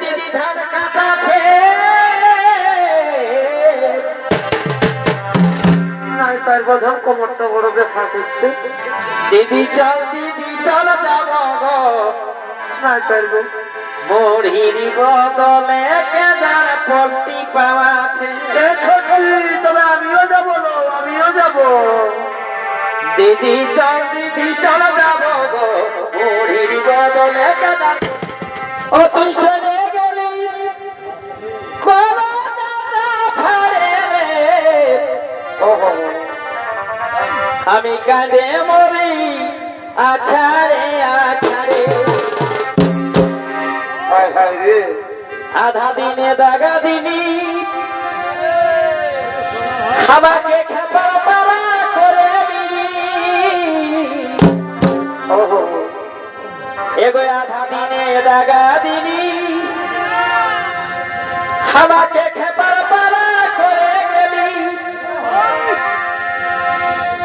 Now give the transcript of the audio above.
দিদি ধান কাটাছে। তার বোধন কোমরটা বড় ব্যথা করছে। দিদি চল দিদি চল যাব গো। নাই তার আমিও যাব আমিও যাব। দিদি চল দিদি চল যাব গো। মরিরি বদলে আমি কাঁদে মরি আছাড়ে আছাড়ে। হায় হায় রে। আধা দিনে দাগা দিনি। আমাকে খেপার পারা করে এগো আধা দিনে দাগা দিনি আমাকে খেপার পারা